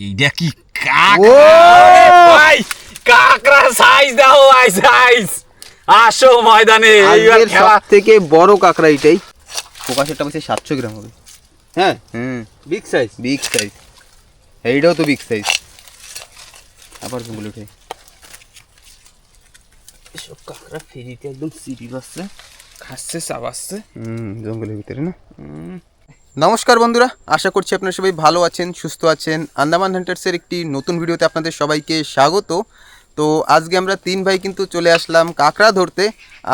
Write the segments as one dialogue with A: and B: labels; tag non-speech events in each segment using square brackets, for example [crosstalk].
A: এইটা কি
B: ও!
A: কাকড়া ভাই কাকড়া সাইজ দাও ভাই সাইজ আসো ময়দানে এইবার খেলা
B: থেকে বড় কাঁকড়া এটাই ফোকাসেরটা বলছে সাতশো গ্রাম হবে
C: হ্যাঁ
B: হুম
C: বিগ সাইজ
B: বিগ সাইজ এইটাও তো বিগ সাইজ আবার জঙ্গল উঠে
C: এসব কাঁকড়া ফেরিতে একদম সিটি বাসছে
A: খাচ্ছে চাবাচ্ছে
B: হুম জঙ্গলের ভিতরে না নমস্কার বন্ধুরা আশা করছি আপনারা সবাই ভালো আছেন সুস্থ আছেন। আন্দামান হান্টার্সের একটি নতুন ভিডিওতে আপনাদের সবাইকে স্বাগত। তো আজকে আমরা তিন ভাই কিন্তু চলে আসলাম কাঁকড়া ধরতে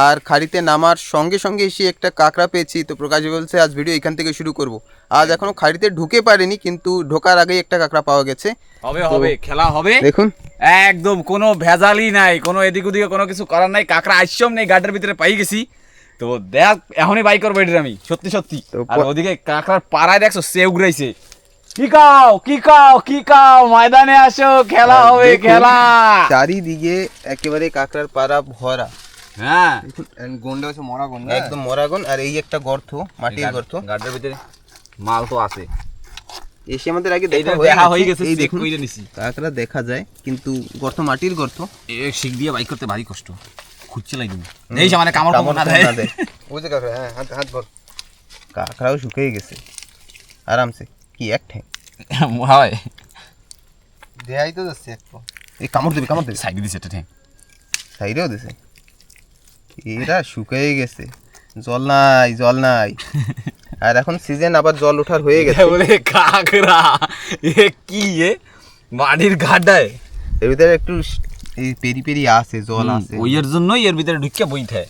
B: আর খাড়িতে নামার সঙ্গে সঙ্গে এসে একটা কাঁকড়া পেয়েছি। তো প্রকাশ বলছে আজ ভিডিও এখান থেকে শুরু করব। আজ এখনও খাড়িতে ঢুকে পারেনি কিন্তু ঢোকার আগেই একটা কাঁকড়া পাওয়া গেছে।
A: হবে হবে খেলা হবে।
B: দেখুন।
A: একদম কোনো ভেজালই নাই কোনো এদিক ওদিকে কোনো কিছু করার নাই। কাঁকড়া আইসম নেই গার্ডের ভিতরে পাই গেছি। তো দেখ এখনই বাই করব এটার আমি সত্যি সত্যি। আর ওদিকে কাকড়ার পাড়ায় দেখছ সে উগড়াইছে কি কাও কি কাও কি কাও ময়দানে আসো খেলা হবে খেলা।
B: চারিদিকে একেবারে কাঁকড়ার পাড়া ভরা।
A: হ্যাঁ।
C: গন্ডা হচ্ছে মরা গন্ডা
B: একদম মরাগন আর এই একটা গর্ত মাটির গর্ত।
A: গার্ডের ভিতরে মাল তো আছে।
B: এসে আমাদের আগে দেখা
A: হয়ে গেছে।
B: এই দেখুন। কাঁকড়া দেখা যায় কিন্তু গর্ত মাটির গর্ত।
A: শিখ দিয়ে বাইক করতে ভারী কষ্ট। খুঁজছে লাগবে এই মানে কামড় কামড় না দেয়।
C: ওই যে কাঁকড়া হ্যাঁ হাত হাত ভর
B: কাঁকড়াও শুকিয়ে গেছে। আরামসে। কি এক ঠ্যাং?
A: হয়।
C: দেয়াই তো যাচ্ছে একটু
B: এই কামড় দেবে কামড় দেবে।
A: সাইড দিছে এটা ঠিক
B: সাইডেও দিছে? এরা শুকিয়ে গেছে। জল নাই জল নাই। আর এখন সিজন আবার জল ওঠার হয়ে গেছে।
A: বলে কাকড়া। এ কি এ? মাটির গাড্ডায়
B: এর ভিতরে একটু এই পেরি পেরি আছে জল আছে
A: এর জন্যই এর ভিতরে ঢুকে বইতে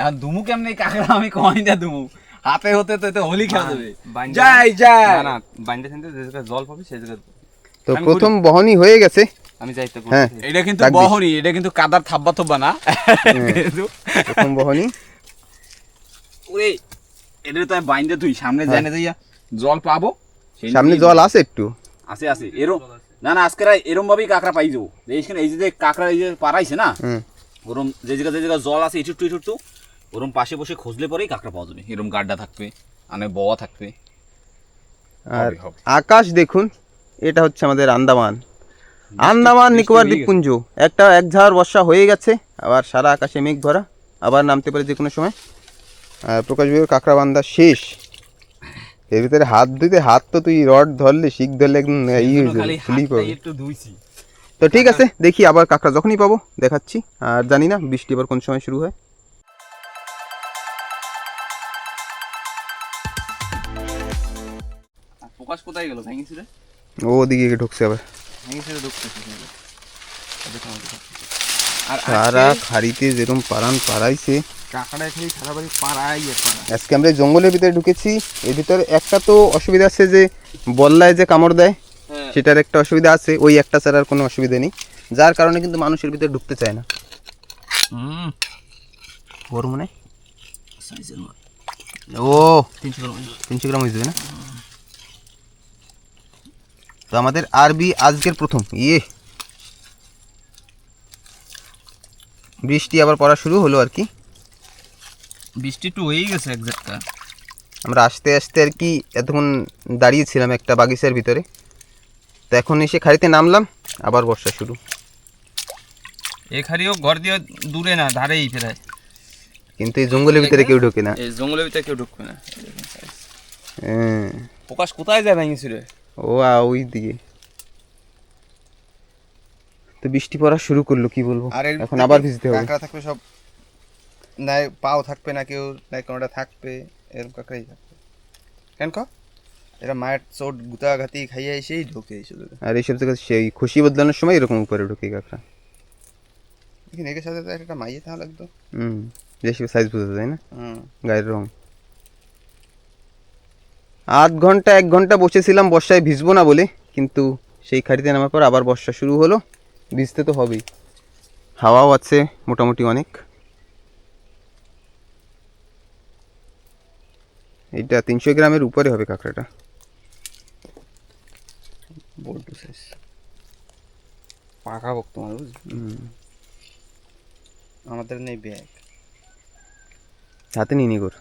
A: এখন দুমু কেমনে কাকড়া আমি কমাই না দুমু। হাতে হতে তো তো হোলি খেলা যাই যাই।
C: না না বাইন্ডে সেন্টে যে জায়গায় জল পাবে সেই জায়গায়
B: তো প্রথম বহনি হয়ে গেছে।
C: আমি যাইতে
B: হ্যাঁ।
A: এটা কিন্তু। বহনি এটা কিন্তু কাদার থাব্বা থব্বা না।
B: প্রথম বহনি
A: ওরে এটা তো আমি তুই সামনে যাই না যাইয়া। জল পাবো
B: সামনে জল আছে একটু।
A: আছে আছে এরম না না আজকে এরম ভাবেই কাঁকড়া পাই যাব। এইখানে এই যে কাঁকড়া এই যে পারাইছে না ওরম যে জায়গা যে জায়গা জল আছে ইটুটু ইটুটু ওরম পাশে বসে খুঁজলে পরেই কাঁকড়া পাওয়া যাবে। এরম গাড্ডা থাকবে আনে বওয়া থাকবে।
B: আর। আকাশ দেখুন এটা হচ্ছে আমাদের আন্দামান। আন্দামান নিকোবর দ্বীপপুঞ্জ। একটা এক ঝাড় বর্ষা হয়ে গেছে আবার সারা আকাশে মেঘ ভরা আবার নামতে পারে যে কোনো সময় প্রকাশ বিভাগের কাঁকড়া বান্ধা শেষ। এর ভিতরে হাত দিতে হাত তো তুই রড ধরলে শিখ ধরলে একদম
A: একটু ধুইছি।
B: তো ঠিক আছে দেখি আবার কাঁকড়া যখনই পাবো দেখাচ্ছি। আর জানি না বৃষ্টি আবার কোন সময় শুরু হয়।
C: প্রকাশ কোথায় গেল? ভেঙেছি রে?
B: ও ওদিকে ঢুকছে আবার।
C: ভেঙেছি রে ঢুকছে
A: আর
B: সারা খাড়িতে যেরকম পারান পারাইছে আজকে আমরা জঙ্গলের ভিতরে ঢুকেছি এর ভিতরে একটা তো অসুবিধা আছে যে বল্লায় যে কামড় দেয়
C: হ্যাঁ।
B: সেটার একটা অসুবিধা আছে ওই একটা ছাড়া আর কোনো অসুবিধা নেই। যার কারণে কিন্তু মানুষের ভিতরে ঢুকতে চায় না। ওর মনে ও
A: তিনশো গ্রাম
B: তিনশো গ্রাম হয়ে যাবে না? তো আমাদের আরবি আজকের প্রথম। ইয়ে। বৃষ্টি আবার পড়া শুরু হলো আর কি।
A: বৃষ্টি একটু হয়েই গেছে একজাক্টটা।
B: আমরা আস্তে আস্তে আর কি এতক্ষণ দাঁড়িয়েছিলাম একটা বাগিচার ভিতরে। তো এখন এসে খাড়িতে নামলাম আবার বর্ষা শুরু।
C: এখানেও ঘর দিয়ে দূরে না ধারেই প্রায়।
B: কিন্তু এই জঙ্গলের ভিতরে কেউ ঢোকে না।
C: এই জঙ্গলের ভিতরে কেউ ঢুকবে না।
B: হ্যাঁ,
C: প্রকাশ কোথায় যায় ভেঙেছি রে
B: ও ওই দিকে। তো বৃষ্টি পড়া শুরু করল কি বলব?
D: আর
B: এখন আবার ভিজতে হবে।
D: কাঁকড়া থাকবে সব নাই পাও থাকবে না কেউ নাই কোনোটা থাকবে এরকম কাঁকড়াই থাকবে। কেন ক? এরা মায়ের চোট গুতাঘাতি খাইয়ে এসেই ঢোকে এই শুধু
B: আর এইসব জায়গায় সেই খুশি বদলানোর সময় এরকম উপরে ঢোকে কাঁকড়া
D: এখানে একের সাথে তো একটা মাইয়ে তাহলে লাগতো।
B: হুম বেশি সাইজ বোঝা যায় না?
D: হুম।
B: গায়ের রং। আধ ঘণ্টা এক ঘণ্টা বসেছিলাম বর্ষায় ভিজবো না বলে কিন্তু সেই খাড়িতে নামার পর আবার বর্ষা শুরু হলো। ভিজতে তো হবেই। হাওয়াও আছে মোটামুটি অনেক। এইটা তিনশো গ্রামের উপরে হবে কাঁকড়াটা।
D: বড্ড শেষ পাকা বক তোমার বুঝলি? আমাদের নেই ব্যাগ
B: হাতে নিয়ে নিগর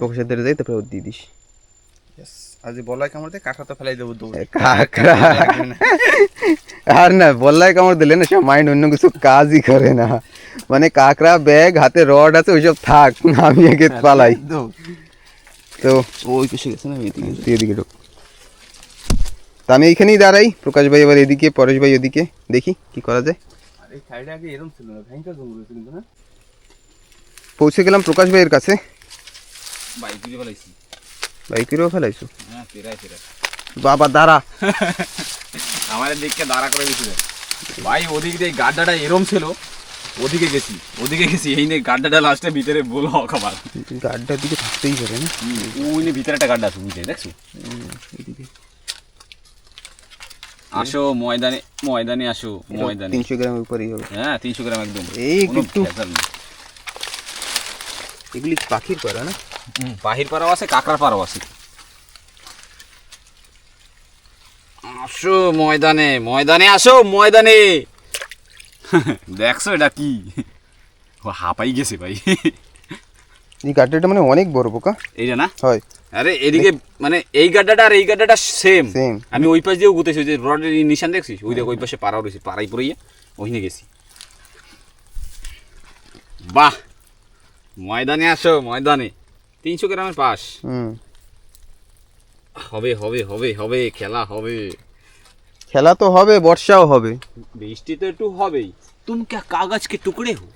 B: পকেশের ধরে যাই তারপরে দিয়ে দিস।
D: আর যে বলাই কামড় দিয়ে কাঁকড়া তো ফেলাই দেবো দৌড়।
B: কাকড়া। আর না বললাই কামড় দিলে না সব মাইন্ড অন্য কিছু কাজই করে না। মানে কাকড়া ব্যাগ হাতে রড আছে ওইসব থাক আমি আগে পালাই। তো
C: ওই পেশে গেছে না এদিকে
B: এদিকে ঢোক। তা আমি এইখানেই দাঁড়াই প্রকাশ ভাই এবার এদিকে পরেশ ভাই ওদিকে। দেখি কি করা যায়।
C: আর এই সাইডে আগে এরকম ছিল না ভয়ঙ্কর জঙ্গল হয়েছে কিন্তু না?
B: পৌঁছে গেলাম প্রকাশ ভাইয়ের কাছে।
A: বাইক তুলে ফেলাইছি
B: বাইকেরও ফেলাইছো?
A: হ্যাঁ
B: বাবা দাঁড়া।
A: আমার দিককে দাঁড়া করে দিয়েছিল ভাই ওদিক দিয়ে গাড্ডাটা এরম ছিল ওদিকে গেছি ওদিকে গেছি এই নিয়ে গাড্ডাটা লাস্টে ভিতরে বলো খাবার
B: গাড়িটার দিকে থাকতেই পারে না?
A: ওই নিয়ে ভিতরে একটা গাড্ডা আছে বুঝে দেখছ? আসো ময়দানে ময়দানে আসো ময়দানে।
B: তিনশো গ্রামের উপরেই হবে।
A: হ্যাঁ তিনশো গ্রাম একদম।
B: এই একটু এগুলি পাখির পাড়া না?
A: বাহির পাড়াও আছে কাঁকড়ার পাড়াও আছে। আসো ময়দানে ময়দানে আসো ময়দানে। দেখছ এটা কি? ও হাঁপাই গেছে ভাই।
B: এই গাড়িটা মানে অনেক বড় বোকা।
A: এইটা না?
B: হয়।
A: আরে এদিকে মানে এই গাড্ডাটা আর এই গাড্ডাটা সেম আমি ওই পাশ দিয়েও গুতেছি যে রডের নিশান দেখছিস? ওই দেখ ওই পাশে পাড়াও রয়েছে পাড়াই পড়ে ওইখানে গেছি। বাহ! ময়দানে আসো ময়দানে। তিনশো গ্রামের পাশ। হবে হবে হবে হবে খেলা হবে।
B: খেলা তো হবে বর্ষাও হবে।
A: বৃষ্টি তো একটু হবেই। তুমি কে কাগজ কে টুকড়ে হো?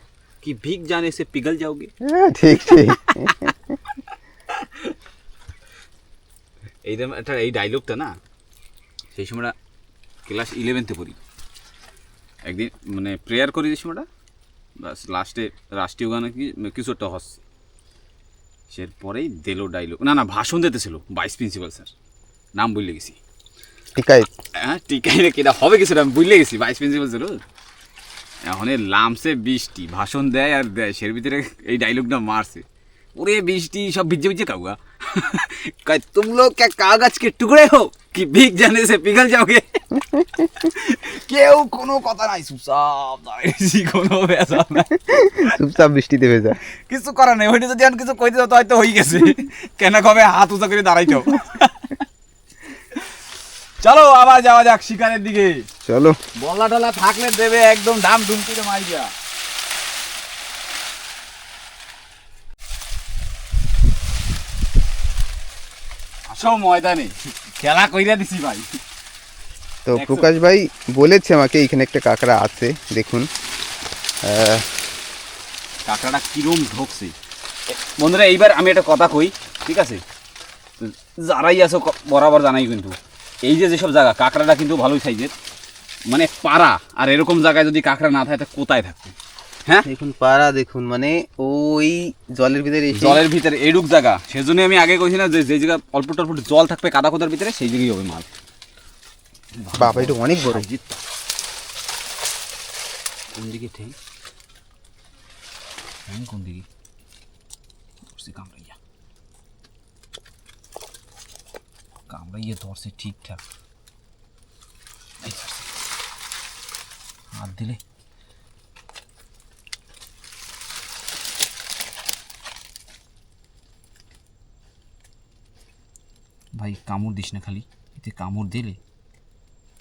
A: কি ভিগ জানে সে পিগল
B: যাওগে? ঠিক ঠিক।
A: এইরকম একটা এই ডায়লগটা না সেই সময়টা ক্লাস ইলেভেনতে পড়ি। একদিন মানে প্রেয়ার করি যে সময়টা বাস লাস্টে রাষ্ট্রীয় গানে কি কিছু একটা হচ্ছে। সে পরেই দেলো ডাইলো। না না ভাষণ দিতেছিল ভাইস প্রিন্সিপাল স্যার। নাম বুঝলে গেছি।
B: টিকাই।
A: হ্যাঁ টিকাই না কেটা হবে কিছু আমি বুঝলে গেছি ভাইস প্রিন্সিপাল ছিল এখন লামসে বৃষ্টি ভাষণ দেয় আর দেয় সের ভিতরে এই ডাইলগটা মারছে। ওরে বৃষ্টি সব ভিজে ভিজে কাউয়া कह तुम लोग क्या कागज के टुकड़े हो कि भीग जाने से पिघल जाओगे? কেউ কোনো কথা নাই চুপচাপ দাঁড়িয়েছি কোনো ভেজা নাই
B: চুপচাপ বৃষ্টিতে ভেজা
A: কিছু করার নেই ওইটা যদি আমি কিছু কইতে যাও হয়তো হয়ে গেছে কেন কবে হাত উঁচা করে দাঁড়াইতো চলো আবার যাওয়া যাক শিকারের দিকে
B: চলো
A: বলা টলা থাকলে দেবে একদম ধাম ধুম করে মারি যা আসো ময়দানে। খেলা কইরা দিছি ভাই।
B: তো প্রকাশ ভাই বলেছে আমাকে এখানে একটা কাঁকড়া আছে দেখুন।
A: কাঁকড়াটা কিরম ঢোকছে। বন্ধুরা এইবার আমি একটা কথা কই ঠিক আছে? যারাই আছো বরাবর জানাই কিন্তু। এই যে যেসব জায়গা কাঁকড়াটা কিন্তু ভালোই সাইজের। মানে পাড়া আর এরকম জায়গায় যদি কাঁকড়া না থাকে কোথায় থাকবে? হ্যাঁ?
B: দেখুন পাড়া দেখুন মানে ওই জলের ভিতরে
A: জলের ভিতরে এডুক জায়গা। সেজন্য আমি আগে কইছি না যে যে জায়গা অল্প টল্প জল থাকবে কাদা কোদার ভিতরে সেই জায়গায় হবে মাল।
B: বাবা এটা অনেক বড়।
A: কোন দিকে ঠেং? ঠ্যাং কোন দিকে? কামড়াইয়া। কামড়াইয়া ধরছে ঠিকঠাক। দিলে ভাই কামড় দিস না খালি। এতে কামড় দিলে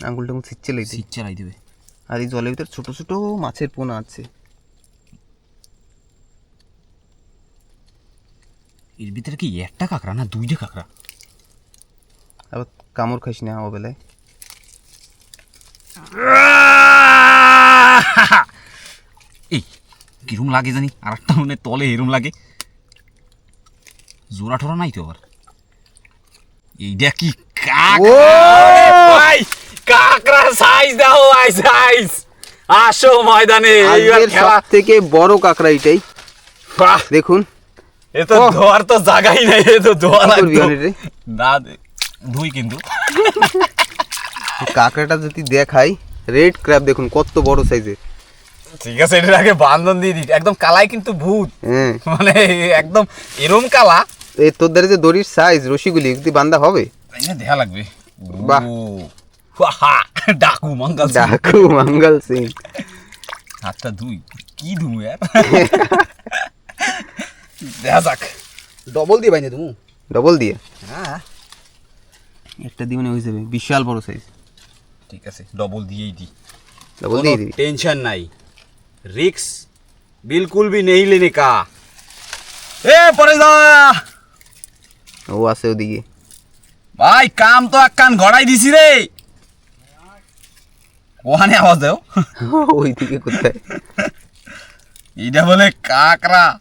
B: আঙুল টাঙুল ছিচ্ছে লেগে
A: সিট চালাই দেবে।
B: আর এই জলের ভিতরে ছোট ছোট মাছের পোনা আছে।
A: এর ভিতরে কি একটা কাঁকড়া না দুইটা কাঁকড়া?
B: আবার কামড় খাইস না হাওয়া বেলায়
A: এই কিরম লাগে জানি? আর একটা মনে তলে এরম লাগে। জোড়া ঠোরা নাই তো আবার? এইটা কি ভাই কাঁকড়া সাইজ দাও ভাই সাইজ আসো ময়দানে এইবার খেলা
B: থেকে বড় কাঁকড়া এটাই দেখুন
A: এ তো ধোয়ার তো জায়গাই নাই এ তো ধোয়া
B: রে?
A: না ধুই কিন্তু
B: কাঁকড়াটা যদি দেখাই রেড ক্র্যাব দেখুন কত বড় সাইজের
A: ঠিক আছে এটার আগে বান্ধন দিয়ে দিই একদম কালাই কিন্তু ভূত মানে একদম এরম কালা
B: এই তোর দ্বারা যে দড়ির সাইজ রশিগুলি যদি বান্দা হবে?
A: দেখা লাগবে।
B: বাহ।
A: ডাকু মঙ্গল
B: ডাকু মঙ্গল সিং।
A: হাতটা ধুই। কি ধুমু यार দেখা যাক।
C: ডবল দিয়ে বাইনে তুমি
B: ডবল দিয়ে?
C: হ্যাঁ।
B: একটা দি মানে হয়ে যাবে। বিশাল বড় সাইজ
A: ঠিক আছে ডবল দিয়েই দি
B: ডবল দিয়ে দিবি।
A: টেনশন নাই। রিক্স বিলকুল ভি নেই লেনে কা এ পরে যা
B: ও আছে ওদিকে।
A: ভাই কাম তো এক কান ঘড়াই দিছি রে। ওখানে আওয়াজ দেও। [laughs]
B: ওইদিকে কোথায়?
A: এইটা বলে কাকড়া।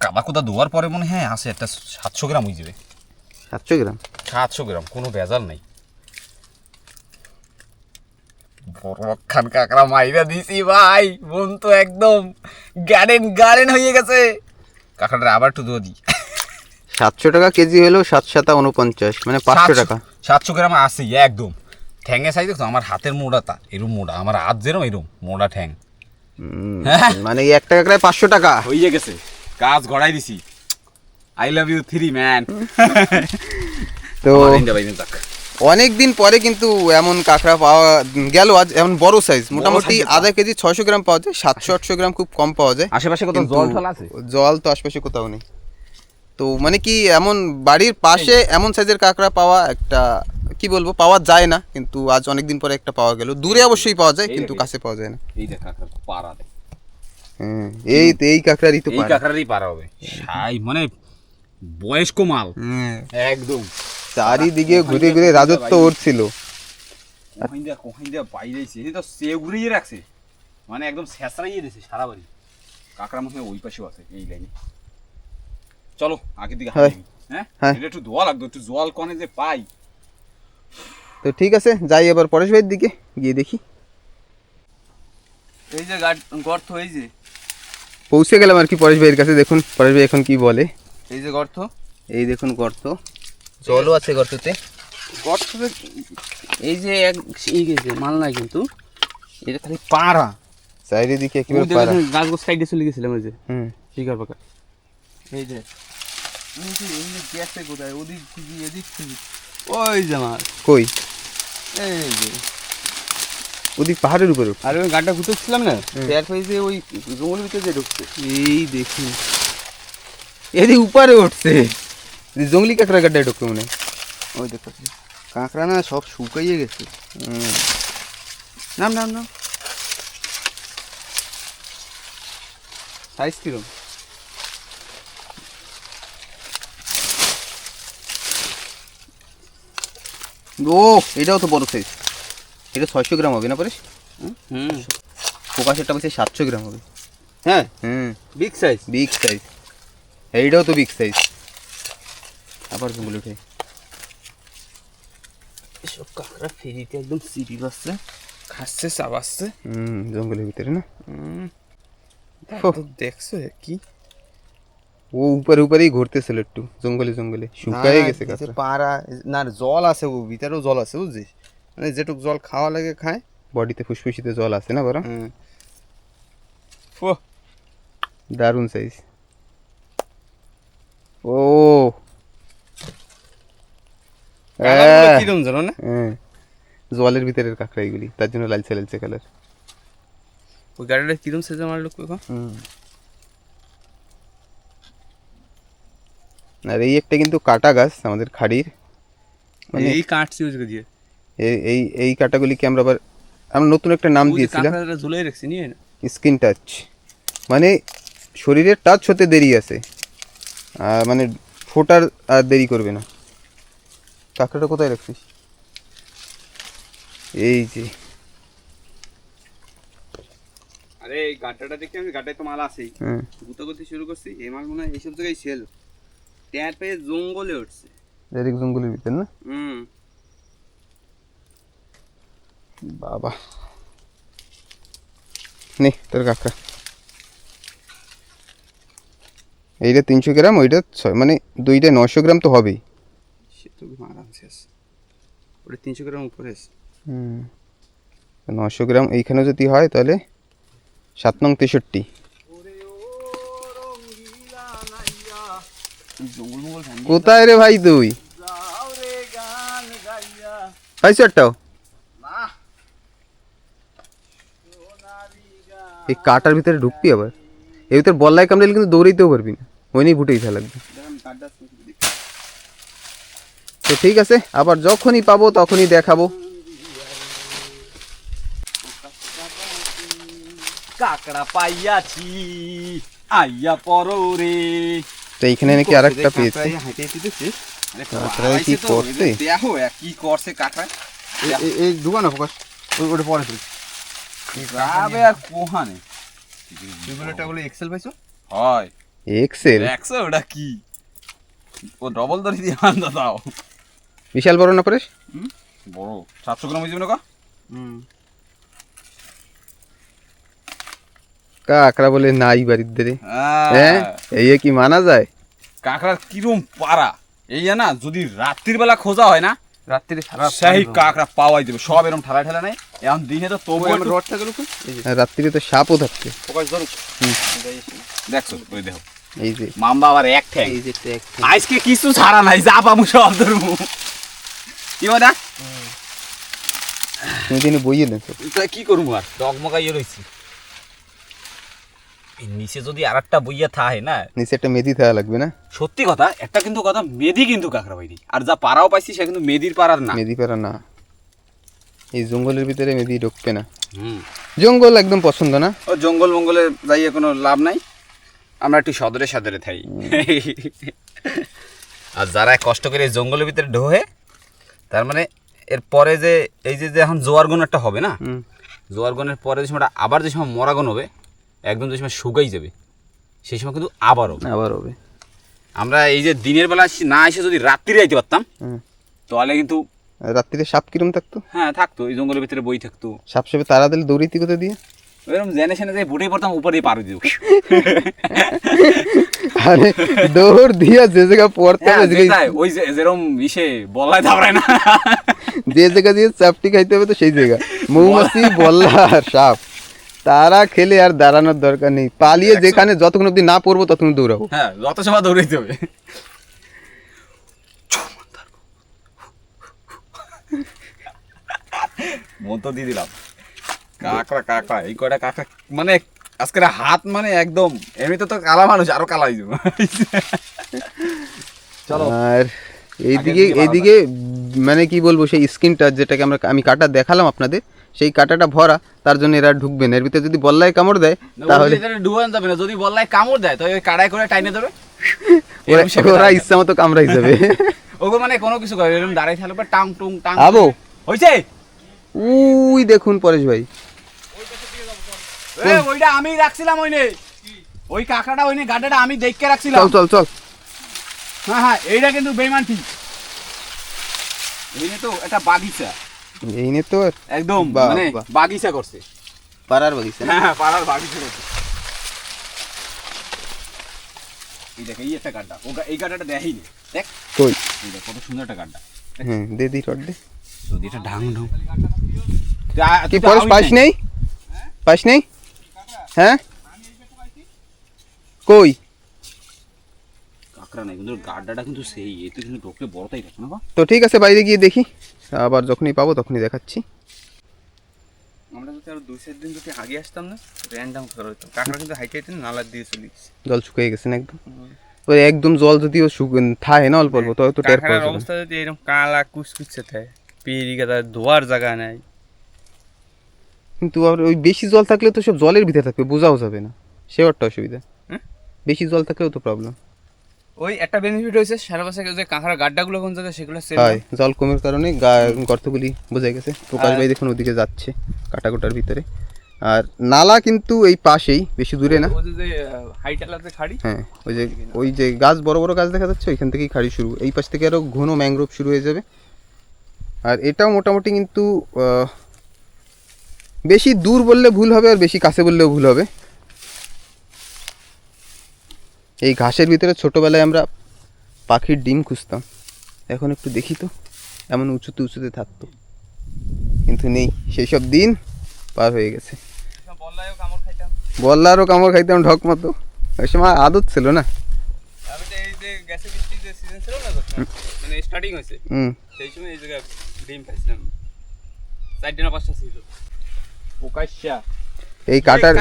A: কাবা কোথা ধোয়ার পরে মনে হয় আসে একটা সাতশো গ্রাম হয়ে যাবে।
B: সাতশো গ্রাম?
A: সাতশো গ্রাম কোনো ভেজাল নাই। বড় খান কাকড়া মাইরা দিছি ভাই বোন তো একদম গার্ডেন গার্ডেন হয়ে গেছে। কাকড়াটা আবার একটু দিয়ে দিই।
B: সাতশো টাকা কেজি হলো সাত সাতা উনপঞ্চাশ মানে পাঁচশো টাকা।
A: সাতশো গ্রাম আছে একদম। ঠ্যাঙে সাইজ দেখছ? আমার হাতের মোড়া তা এরম মোড়া আমার হাত যেরম এরম মোড়া ঠ্যাং। হ্যাঁ।
B: মানে এই একটা কাঁকড়ায় পাঁচশো টাকা।
A: হয়ে গেছে। কাজ গড়াই দিছি। I love you three man
B: তো অনেক দিন পরে কিন্তু এমন কাঁকড়া পাওয়া গেল আজ এমন বড় সাইজ মোটামুটি আধা কেজি ছয়শো গ্রাম পাওয়া যায় সাতশো আটশো গ্রাম খুব কম পাওয়া যায়।
A: আশেপাশে কোথাও জল আছে?
B: জল তো আশপাশে কোথাও নেই। তো মানে কি এমন বাড়ির পাশে এমন সাইজের কাঁকড়া পাওয়া একটা কি বলব পাওয়া যায় না কিন্তু আজ অনেক দিন পরে একটা পাওয়া গেল। দূরে অবশ্যই পাওয়া যায় কিন্তু কাছে পাওয়া যায় না।
A: এই দেখ কাঁকড়া পাড়া দেখ।
B: হ্যাঁ, এই তো এই কাঁকড়ারই তো
A: এই কাঁকড়ারই পারা হবে। সাই মানে বয়স্ক মাল।
B: হ্যাঁ,
A: একদম।
B: চারিদিকে ঘুরে ঘুরে রাজত্ব ওর ছিল
A: কোহিন দিয়া কোহিন দিয়া বাইরেছে। এই তো সে ঘুরিয়ে রাখছে। মানে একদম শেষরাইয়ে দিয়েছে সারা বাড়ি। কাঁকড়া মনে ওই পাশেও আছে এই লাইনে চলো আগের দিকে
B: হ্যাঁ।
A: হ্যাঁ। এটা একটু দোয়া লাগতো একটু জল কনে যে পাই।
B: তো ঠিক আছে যাই এবার পরেশ ভাইয়ের দিকে গিয়ে দেখি।
C: এই যে গর্ত এই যে।
B: পৌঁছে গেলাম আর কি পরেশ ভাইয়ের কাছে দেখুন পরেশ ভাই এখন কি বলে।
C: এই যে গর্ত।
B: এই দেখুন গর্ত জলও আছে গর্ততে।
C: গর্ত এই যে এক এই গেছে মাল নাই কিন্তু। এটা খালি পাড়া।
B: চারিদিকে
C: ওই
B: একেবারে
C: দেখো,
B: পারা
C: গাছ সাইডে চলে গেছিলাম ওই যে।
B: হুম।
C: শিকার পাকা। এই যে গেছে কোথায়? ওদিক এদিক ওই যে
B: কই?
C: এই যে।
B: ওদিক পাহাড়ের উপরে।
C: আর ওই ঘুরতেছিলাম না? ওই জঙ্গলের ভিতরে যে ঢুকছে।
B: এই দেখুন এদিক উপরে উঠছে। জঙ্গলি কাঁকড়া গাড্ডায় ঢুকবে মনে
C: ওই দেখো কাঁকড়া না সব শুকাইয়ে গেছে। নাম নাম নাম। সাইজ কিরম?
B: ও এটাও তো বড় সাইজ এটা ছয়শো গ্রাম হবে না পরে
C: হুম।
B: ফোকাসেরটা বলছে সাতশো গ্রাম হবে।
C: হ্যাঁ?
B: হুম।
C: বিগ সাইজ
B: বিগ সাইজ এইটাও তো বিগ সাইজ আবার জঙ্গল উঠে।
C: এসব কাঁকড়া ফেরিতে একদম সিপি পাচ্ছে খাচ্ছে চাবাচ্ছে।
B: হুম জঙ্গলের ভিতরে না?
C: তো দেখছ কি?
B: ও উপরে উপরেই ঘুরতেছিল একটু জঙ্গলে জঙ্গলে। শুকায় গেছে কাঁকড়া
D: পাড়া না জল আছে ও ভিতরেও জল আছে বুঝছিস? মানে যেটুক জল খাওয়া লাগে খায়।
B: বডিতে ফুসফুসিতে জল আছে না বড় দারুণ সাইজ ও!
D: কিরম জানো না?
B: হ্যাঁ। জলের ভিতরের কাঁকড়া এগুলি তার জন্য লালচে লালচে কালার
C: ওই গাড়িটা কিরম সাইজে মারলো কই
B: আর এই একটা কিন্তু কাটা গাছ আমাদের খাড়ির। মানে
C: এই কাটছি দিয়ে
B: এই- এই এই কাটাগুলিকে আমরা আবার আমরা নতুন একটা নাম দিয়েছিলাম।
C: ঝুলাই রাখছি নিয়ে
B: স্কিন টাচ। মানে শরীরের টাচ হতে দেরি আছে। আর মানে ফোটার আর দেরি করবে না। কাঁকড়াটা কোথায় রাখছিস? এই যে।
C: আরে এই গাড্ডাটা দেখে আমি গাড্ডায় তো মাল আছেই।
B: হ্যাঁ
C: গুতাগুতি শুরু করছি এই মাল মনে হয় এইসব জায়গায় ছিল ট্যার পেয়ে জঙ্গলে উঠছে।
B: ডাইরেক্ট জঙ্গলের ভিতর না?
C: হুম।
B: বাবা। নে তোর কাকা। এইটা তিনশো গ্রাম ওইটা ছয় মানে দুইটা নশো গ্রাম তো হবেই।
C: সে তো আরাম শেষ ওটা তিনশো গ্রাম উপরে
B: হুম। নশো গ্রাম এইখানে যদি হয় তাহলে সাত নং তেষট্টি
C: জঙ্গল মঙ্গল ভাঙি
B: কোথায় রে ভাই তুই? পাইছো একটাও এই কাটার ভিতরে ঢুকবি আবার। এই ভিতরে বল্লায় কামড়ালে কিন্তু দৌড়াইতেও পারবি না। ওই নিয়ে ঘুটে ইচ্ছা লাগবে তো ঠিক আছে, আবার যখনই পাবো তখনই দেখাবো।
A: কাকড়া পাইয়াছি, আইয়া পরো রে।
B: তো এইখানে নাকি আর একটা পেয়েছে। কাকড়ায় কি
A: পাইছে তো,
B: করছে?
A: এই যে দেখো কি করছে কাকড়া
D: এই দোকানে ফোকাস। ওই ওটা পরে ফেলি
A: যাবে আর কোহানে?
D: একটা বলে এক্সেল পাইছো?
A: হয়।
B: এক্সেল
A: দেখছ ওটা কি? ও ডবল দড়ি দিয়ে আনতে দাও।
B: বিশাল বড় না পরেশ?
A: বড়। সাতশো গ্রাম হয়েছে না
D: হুম।
B: কাকড়া বলে নাই বাড়ির ধারে। হ্যাঁ এই কি মানা যায়?
A: কাকড়ার কিরম পারা এই না যদি রাত্রির বেলা খোঁজা হয় না
D: রাত্রিরে সারা
A: সেই কাকড়া পাওয়াই দেবে। সব এরকম ঠেলা ঠেলা নেই এখন দিনে তো তবু
D: যে।
B: আর রাত্রিরে তো সাপও থাকছে
A: দেখছ ওই দেখো।
B: এই যে।
A: মাম্বা আবার এক ঠ্যাং।
D: এই যে
A: আজকে কিছু ছাড়া নাই যা পামু সব ধরবো। কি মানে
B: তুমি তিনি বইয়ে দেন
A: কি করব আর? ডগমগাইয়ে রয়েছি নিচে যদি আর একটা বইয়া থাকে না?
B: নিচে একটা মেদি থাকা লাগবে না?
A: সত্যি কথা একটা কিন্তু কথা মেদি কিন্তু কাকড়া বাইরি আর যা পাড়াও পাইছি সে কিন্তু মেদির পাড়ার না।
B: মেদি পারা না। এই জঙ্গলের ভিতরে মেদি ঢুকবে না।
A: হুম।
B: জঙ্গল একদম পছন্দ না?
A: ও জঙ্গল মঙ্গলে যাইয়ে কোনো লাভ নাই? আমরা একটু সদরে সদরে থাই। আর যারা কষ্ট করে এই জঙ্গলের ভিতরে ঢোহে তার মানে এর পরে যে এই যে যে এখন জোয়ার গুণ একটা হবে না?
B: হুম।
A: জোয়ার গুণের পরে যে সময়টা আবার যে সময় মরাগুন হবে একদম যে সময় শুকাই যাবে সেই সময় কিন্তু আবার হবে।
B: আবার হবে।
A: আমরা এই যে দিনের বেলা না এসে যদি রাত্রিরে আইতে পারতাম তাহলে কিন্তু
B: আর রাত্রিরে সাপ কিরম থাকতো?
A: হ্যাঁ থাকতো এই জঙ্গলের ভিতরে বই থাকতো।
B: সাপ সাপে তারা দিলে দৌড়িতে কোথায় দিয়ে?
A: এরকম জেনে শুনে যে বুটেই পড়তাম উপরে পার দিত
B: আরে দৌড় দিয়া যে জায়গা পড়তে
A: হ্যাঁ, ওই যে যেরকম ইসে বলায় ধাবড়ায় না।
B: যে জায়গা দিয়ে চাপটি খাইতে হবে তো সেই জায়গা। মৌমাছি বল্লা সাপ। তারা খেলে আর দাঁড়ানোর দরকার নেই। পালিয়ে যেখানে যতক্ষণ অব্দি না পড়ব ততক্ষণ দৌড়াবো।
A: হ্যাঁ যত সময় দৌড়াইতে হবে। মন তো দিয়ে দিলাম। কাকড়া কাকড়া এই কয়টা কাকড়া? মানে আজকের হাত মানে একদম এমনিতে তো কালা মানুষ আরও কালা হয়ে যাব। চলো।
B: আর এইদিকে এইদিকে মানে কি বলব সেই স্কিনটা যেটাকে আমরা আমি কাটা দেখালাম আপনাদের সেই কাটাটা ভরা তার জন্য এরা ঢুকবে না এর ভিতরে যদি বল্লায় কামড় দেয় তাহলে
A: ডুবান যাবে না। যদি বললাই কামড় দেয় তো ওই কাড়াই করে টাইনে দেবে [laughs]
B: ওরা। ইচ্ছা মতো কামড়াই যাবে। [laughs]
A: ওগো মানে কোনো কিছু করে এরকম দাঁড়াই থাকলে টাং টুং টাং।
B: আবো!
A: হইছে?
B: উই দেখুন পরেশ ভাই।
A: ওইটা আমি রাখছিলাম ওইনে। ওই কাঁকড়াটা ওইনে গাডাটা আমি দেখকে রাখছিলাম।
B: চল চল চল।
A: হ্যাঁ হ্যাঁ এইটা কিন্তু বেইমান ঠিক। তো একটা বাগিচা।
B: এই নিয়ে তো
A: একদম মানে বাগিচা করছে।
B: পাড়ার বাগিচা?
A: হ্যাঁ হ্যাঁ পাড়ার বাগিচা করছে। এই দেখ এই একটা গাড্ডা। ও এই গাড্ডাটা দেখাই নে দেখ।
B: কই?
A: এই দেখ কত সুন্দর একটা গাড্ডা।
B: হ্যাঁ দে দি রড দে।
A: যদি এটা ঢাং ঢং।
B: কি পরেশ পাস নেই? পাস নেই? হ্যাঁ? কই?
A: কাঁকড়া নাই কিন্তু গাড্ডাটা কিন্তু সেই এতে কিন্তু ঢোকলে বড়টাই থাকে না
B: তো ঠিক আছে বাইরে গিয়ে দেখি। আবার যখনই পাবো তখনই দেখাচ্ছি।
D: আমরা যদি আরও দুই চার দিন যদি আগে আসতাম না র্যান্ডাম খাবার হতো কাকড়া কিন্তু হাইটে হাইটে নালার দিয়ে চলে গেছে।
B: জল শুকিয়ে গেছে না একদম? ওই একদম জল যদিও শুক- থাকে না অল্প অল্প তো টের পাওয়া
D: অবস্থা যদি এরকম কালা কুচকুচে থাকে পেরি গাদা ধোয়ার জায়গা নাই।
B: কিন্তু আবার ওই বেশি জল থাকলে তো সব জলের ভিতরে থাকবে বোঝাও যাবে না। সে একটা অসুবিধা।
D: হুম?
B: বেশি জল থাকলেও তো প্রবলেম
D: ওই একটা বেনিফিট হয়েছে সারা বছর যে কাঁকড়ার গাড্ডাগুলো কোন জায়গায় সেগুলো সেভ
B: হয় জল কমের কারণে গর্তগুলি বোঝা গেছে। প্রকাশ ভাই দেখুন ওদিকে যাচ্ছে কাটাকুটার ভিতরে। আর নালা কিন্তু এই পাশেই বেশি দূরে না। হ্যাঁ ওই যে ওই যে গাছ বড় বড় গাছ দেখা যাচ্ছে ওইখান থেকেই খাড়ি শুরু। এই পাশ থেকে আরও ঘন ম্যাংগ্রোভ শুরু হয়ে যাবে। আর এটাও মোটামুটি কিন্তু আহ, বেশি দূর বললে ভুল হবে আর বেশি কাছে বললেও ভুল হবে। এই ঘাসের ভিতরে ছোটোবেলায় আমরা পাখির ডিম খুঁজতাম। এখন একটু দেখি তো এমন উঁচুতে উঁচুতে থাকতো। কিন্তু নেই সেই সব দিন পার হয়ে গেছে।
D: বললায়ও কামড় খাইতাম
B: বল্লারও কামড় খাইতাম ঢক মতো। ওই সময় আদত ছিল না।
D: আমি তো এই যে গ্যাসের বৃষ্টি যে সিজন ছিল না তখন মানে স্টার্টিং হয়েছে
B: হুম।
D: সেই সময় এই জায়গায় ডিম পাইছিলাম চারটে না পাঁচটা ছিল।
A: প্রকাশ্যা।
B: এই কাটার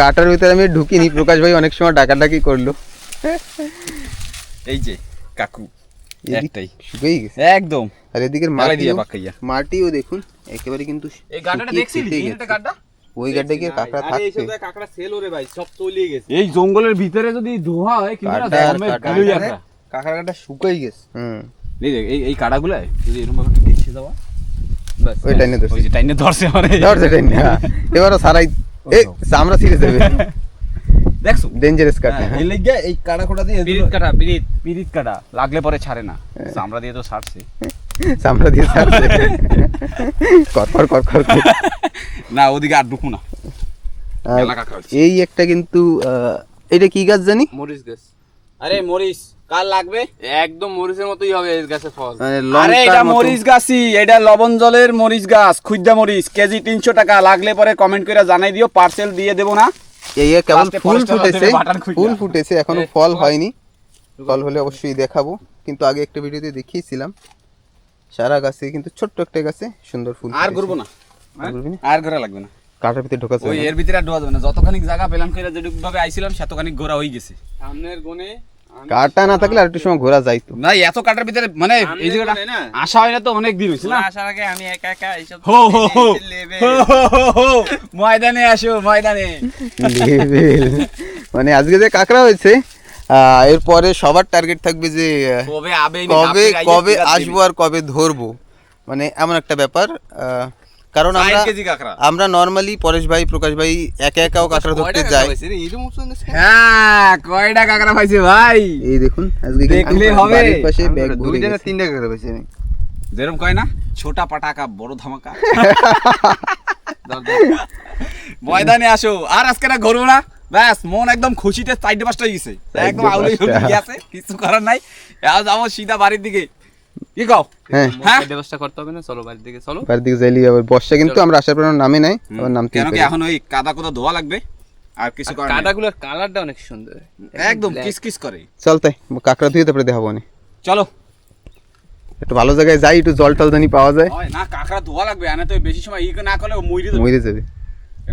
B: কাটার ভিতরে আমি ঢুকিনি প্রকাশ ভাই অনেক সময় ডাকাডাকি করল। [laughs]
A: এই যে কাকু একটাই।
B: শুকিয়ে গেছে।
A: একদম।
B: আর এদিকের
A: দিয়ে
B: মাটিও
A: পাকাইয়া।
B: মাটিও দেখুন একেবারে কিন্তু
A: এই দিনের
B: ওই গিয়ে কাঁকড়া
C: জায়গায় সেল ওরে ভাই সব তলিয়ে গেছে।
A: এই জঙ্গলের ভিতরে যদি ধোয়া হয় কিন্তু
B: কাঁটা।
D: কাঁকড়া কাঁকড়া শুকাই গেছে।
B: হুম।
A: এই দেখ, এই এই কাটাগুলো যদি এরকম ভাবে একটু বেছে দেওয়া
B: ওই টাইনে ধরছে।
A: ওই যে টাইনে ধরছে মানে।
B: সেটাই এবারও সারাই এই আমরা সিরিজ দেবে। [laughs]
A: দেখছ?
B: ডেঞ্জারাস কাট
A: এই লেগে এই কাটা খোটা দিয়ে পিরিত কাটা পিরিত পিরিত কাটা। লাগলে পরে ছাড়ে না। চামড়া দিয়ে তো ছাড়ছে।
B: চামড়া দিয়ে ছাড়ছে। কর কর কর। কর কর।
A: না ওদিকে আর ঢুকু না।
B: আর
A: মেলা কাঁকড়া হচ্ছে।
B: এই একটা কিন্তু এটা কি গাছ জানি?
C: মরিচ গাছ।
A: আরে মরিস কার লাগবে?
C: একদম মরিচের মতোই হবে এই গাছের ফল।
A: আরে এটা মরিচ গাছই। এটা লবণ জলের মরিচ গাছ। খুদ্দা মরিচ। কেজি তিনশো টাকা। লাগলে পরে কমেন্ট করে জানাই দিও। পার্সেল দিয়ে দেবো না।
B: এই কেবল ফুল ফুটেছে। ফুল ফুটেছে
C: এখনও
B: ফল হয়নি। ফল হলে অবশ্যই দেখাবো। কিন্তু আগে একটা ভিডিওতে দেখিয়েছিলাম। সারা গাছে কিন্তু ছোট্ট একটা গাছে সুন্দর ফুল
A: আর
B: ঘুরবো
A: করব না?
B: আর
A: করা লাগবে না।
B: কাটার ভিতরে ঢোকা
A: যাবে এর ভিতরে আর ঢোকা যাবে না। যতখানি জায়গা পেলাম করে যেটুকু ভাবে আইছিলাম সেতখানি ঘোরা হয়ে গেছে।
C: সামনের গনে
B: কাটা না থাকলে আর একটু সময় ঘোরা যাইতো
A: না এত কাটার ভিতরে মানে এই জায়গাটা হয় না তো অনেক দিন হয়েছে না?
C: আসার আগে আমি একা একা এইসব
A: হো হো হো। ময়দানে আসো ময়দানে।
B: মানে আজকে যে কাকড়া হয়েছে আহ, এরপরে সবার টার্গেট থাকবে যে
A: কবে
B: কবে কবে আসব আর কবে ধরবো। মানে এমন একটা ব্যাপার আহ, কারণ আমরা আমরা নর্মালি পরেশ ভাই প্রকাশ ভাই একা একাও কাঁকড়া ধরতে যাই।
A: হ্যাঁ কয়টা কাঁকড়া পাইছে ভাই?
B: এই দেখুন আজকে
A: দেখলে হবে।
B: পাশে ব্যাগ ভরে গেছে।
D: তিনটা কাঁকড়া পাইছি আমি।
A: যেরকম কয় না? ছোটা পাটাকা বড় ধামাকা। ময়দানে আসো। আর আজকে না ঘুরবো না। ব্যাস মন একদম খুশিতে চারটে পাঁচটা গেছে। একদম আউলি। গেছে কিছু করার নাই। যাব সিধা বাড়ির দিকে। কি
B: হ্যাঁ।
A: হ্যাঁ?
C: ব্যবস্থা করতে হবে না চলো বাড়ির দিকে চলো।
B: বাড়ির দিকে যাইলি আবার বর্ষা কিন্তু আমরা আসার পর নামে নাই আবার নামতে
A: কেন কি এখন ওই কাদা কোদা ধোয়া লাগবে? আর কিছু করার নাই।
C: কালারটা অনেক সুন্দর।
A: একদম কিস কিস করে।
B: চল তাই কাঁকড়া ধুয়ে তারপরে দেখাবো না।
A: চলো।
B: একটু ভালো জায়গায় যাই একটু জল টল জানি পাওয়া যায়।
A: না কাঁকড়া ধোয়া লাগবে আনে তো বেশি সময় ই না করলে মইরে যাবে।
B: মরে যাবে।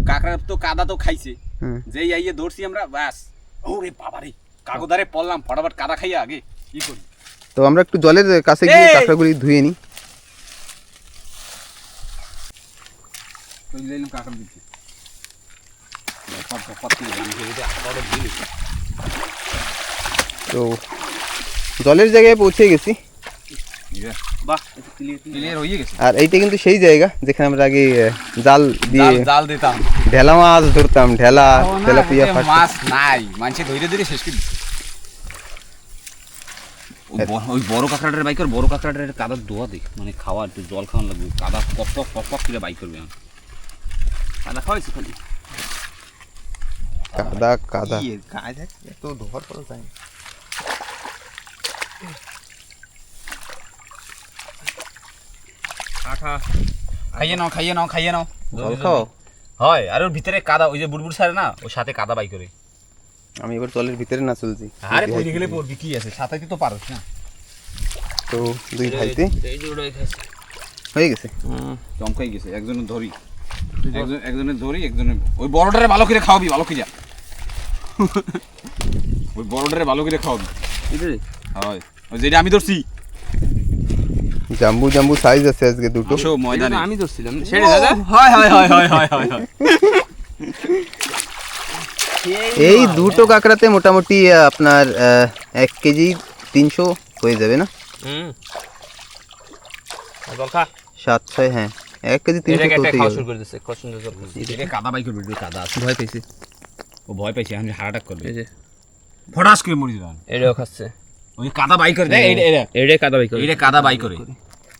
A: কাঁকড়া তো কাদা তো খাইছে। যেই আইয়ে ধরছি আমরা ব্যাস। ওরে বাবারে কাগদারে পড়লাম ফটাফট কাদা খাইয়া আগে কি করি।
B: তো আমরা একটু জলের কাছে গিয়ে! কাঁকড়াগুলি ধুয়ে নিই। তো জলের জায়গায় পৌঁছে গেছি। আর এইটা কিন্তু সেই জায়গা যেখানে আমরা আগে জাল দিয়ে
A: জাল দিতাম।
B: ঢেলা মাছ ধরতাম ঢেলা তেলাপিয়া
A: মাছ নাই। মানুষে ধীরে ধীরে শেষ করে দিচ্ছে। ওই বড়- কাঁকড়াটার বাইকের বড় কাঁকড়াটার কাদা দোয়া দিক মানে খাওয়া একটু জল খাওয়ান লাগবে। কাদা কপ কপ করে বাইক করবে। কাদা খাওয়াইছি খালি?
B: কাদা কাদা।
D: দেখ পড়া যায়
A: খাইয়ে নাও খাইয়ে নাও খাইয়ে নাও।
B: জল খাও?
A: হয় আর ওর ভিতরে কাদা ওই যে বুড়বুড় সারে না ওর সাথে কাদা বাই করে।
B: আমি এবার জলের ভিতরে না চলছি।
A: আরে পড়ে গেলে পড়বি কি আছে? সাঁতাইতে তো পারোস না।
B: তো দুই ভাইতে।
C: এই যে খাইছে।
B: হয়ে গেছে।
A: চমকাই গেছে একজনের ধরি। একজন একজনের ধরি একজনের ওই বড়টারে ভালো করে খাওয়াবি ভালো করে [laughs] ওই বড়টারে ভালো করে খাওয়াবি। হয়। ওই যেটা আমি ধরছি।
B: জাম্বু জাম্বু সাইজ আছে আজকে দুটো।
A: ময়দানে।
C: আমি ধরছিলাম ছেড়ে দাদা।
A: হয় হয় হয় হয় হয় হয় হয়। [laughs]
B: এই দুটো কাঁকড়াতে মোটামুটি আপনার এক কেজি তিনশো হয়ে যাবে না? সাত ছয় হ্যাঁ। এক কেজি তিনশো
A: এটা কাদা কাদা
C: ভয় পেয়েছি।
A: ও ভয় পাইছে আমি হার্ট অ্যাটাক করবে।
C: এই যে।
A: ফটাস করে মরে
C: এটাও খাচ্ছে।
A: ওই কাদা বাই করে দেখ এইটা এইটা
C: কাদা বাই করে।
A: এইটা কাদা বাই করে।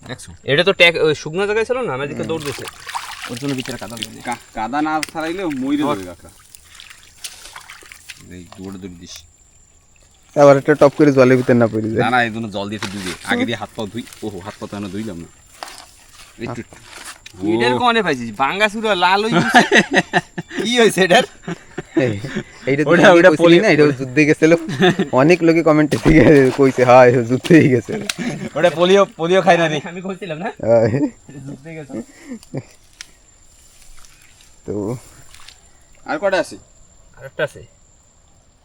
A: দেখছ?
C: এটা তো ট্যাগ শুকনো জায়গায় ছিল না আমার দিকে দৌড় দিছে ওর জন্য ভিতরে কাদা
A: কাদা না ছাড়াইলে মইরে যাবে কাকা দিস।
B: আবার একটা টপ করে জলের ভিতরে না পড়ে যায়।
A: না না এই জন্য জল দিয়ে একটু ধুই আগে দিয়ে হাত পা ধুই। ওহো হাত পা তো এখনও ধুইলাম না। একটু
C: এটার কোনে পাইছিস? বাঙ্গা সুরা লাল হই কি হইছে এটার?
B: এইটা
A: ওটা-
B: ওটা
A: পলি-
B: না? এটা যুদ্ধে গেছিল। অনেক লোকে কমেন্টে থেকে কইছে হয় যুদ্ধেই গেছে।
A: ওটা পোলিও পোলিও খাই না রে।
C: আমি কইছিলাম না? যুদ্ধে গেছে
B: তো
A: আর কটা আছে?
C: আরেকটা আছে।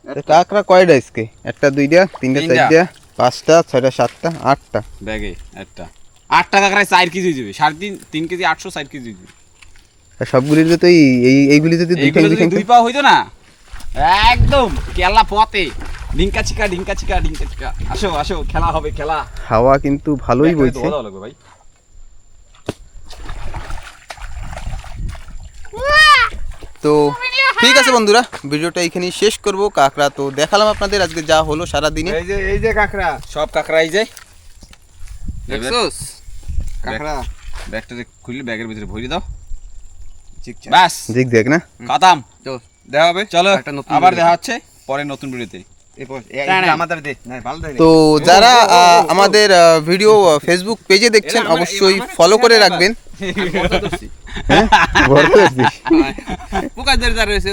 B: কাকড়া কয়টা আজকে? একটা দুইটা তিনটা। চারটা পাঁচটা ছয়টা সাতটা আটটা।
A: ব্যাগে একটা। আট টাকা চার কেজি দিবে সাড়ে তিন তিন কেজি আটশো চার কেজি দিবে
B: আর সবগুলির তো এই এই- এইগুলি যদি দুই
A: পা হইতো না? একদম কেলা পথে। ডিঙ্কা চিকা ডিঙ্কা চিকা ডিঙ্কা চিকা। আসো আসো খেলা হবে খেলা।
B: হাওয়া কিন্তু ভালোই বইছে।
A: দাও লাগবে ভাই।
B: তো ঠিক আছে বন্ধুরা ভিডিওটা এইখানেই শেষ করব। কাকড়া তো দেখালাম আপনাদের আজকে যা হলো সারা দিনে
C: এই যে এই যে কাঁকড়া।
A: সব কাকড়া এই যে।
C: দেখছোস কাঁকড়া।
A: ব্যাগটা খুললে ব্যাগের ভিতরে ভরে দাও। ব্যাস।
B: দিক দেখ না?
A: খতম।
C: তো দেখা হবে।
A: চলো
C: একটা নতুন
A: আবার দেখা হচ্ছে পরে নতুন ভিডিওতে।
B: তো যারা আমাদের ভিডিও ফেসবুক পেজে দেখছেন অবশ্যই ফলো করে রাখবেন। [laughs]
C: হ্যাঁ? পোকা দের দের রয়েছে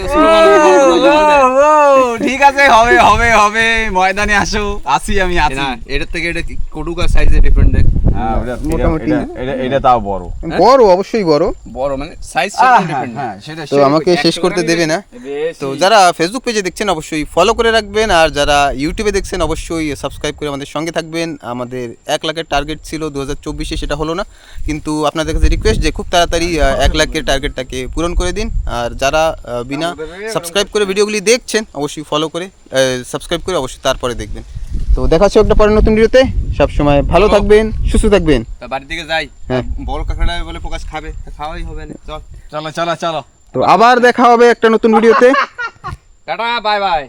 A: ঠিক আছে হবে হবে হবে ময়দানে আসো আসি আমি আসি।
C: না থেকে এটা কটুকা সাইজে ডিফারেন্ট দেখ।
A: হ্যাঁ,
B: মোটামুটি।
A: এটা তাও বড়।
B: বড় অবশ্যই বড়।
C: বড় মানে সাইজ ডিফারেন্ট
A: হ্যাঁ সেটা
B: তো আমাকে শেষ করতে দেবে না? তো যারা ফেসবুক পেজে দেখছেন অবশ্যই ফলো করে রাখবেন। আর যারা ইউটিউবে দেখছেন অবশ্যই সাবস্ক্রাইব করে আমাদের সঙ্গে থাকবেন। আমাদের এক লাখের টার্গেট ছিল দু হাজার চব্বিশে সেটা হলো না। কিন্তু আপনাদের কাছে রিকোয়েস্ট যে খুব তাড়াতাড়ি এক লাখের টার্গেটটাকে পূরণ করে দিন। আর যারা বিনা সাবস্ক্রাইব করে ভিডিওগুলি দেখছেন অবশ্যই ফলো করে সাবস্ক্রাইব করে অবশ্যই তারপরে দেখবেন। তো দেখা হচ্ছে একটা পরে নতুন ভিডিওতে সবসময় ভালো থাকবেন সুস্থ থাকবেন।
C: তা বাড়ির দিকে যাই।
B: হ্যাঁ।
C: বড় কাঁকড়া বলে প্রকাশ খাবে খাওয়াই হবে না। চল।
A: চলো চলো চলো।
B: তো আবার দেখা হবে একটা নতুন ভিডিওতে
C: টাটা বাই বাই